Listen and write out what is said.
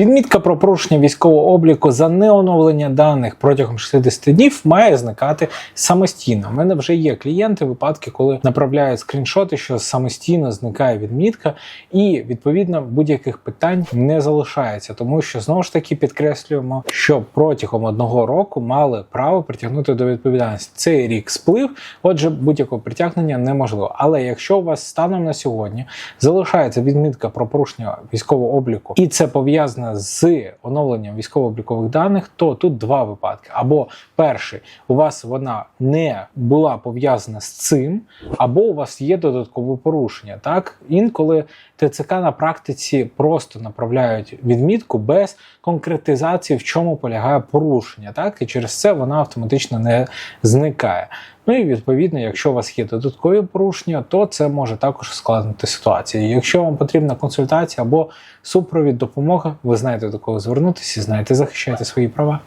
Відмітка про порушення військового обліку за неоновлення даних протягом 60 днів має зникати самостійно. У мене вже є клієнти, випадки, коли направляють скріншоти, що самостійно зникає відмітка, і відповідно будь-яких питань не залишається, тому що знову ж таки підкреслюємо, що протягом одного року мали право притягнути до відповідальності. Цей рік сплив, отже, будь-якого притягнення неможливо. Але якщо у вас станом на сьогодні залишається відмітка про порушення військового обліку, і це пов'язане з оновленням військово-облікових даних, то тут два випадки: або перший, у вас вона не була пов'язана з цим, або у вас є додаткове порушення. Так інколи ТЦК на практиці просто направляють відмітку без конкретизації, в чому полягає порушення, так і через це вона автоматично не зникає. Ну і відповідно, якщо у вас є додаткові порушення, то це може також ускладнити ситуацію. Якщо вам потрібна консультація або супровід допомога, ви знаєте до кого звернутися, знаєте, захищайте свої права.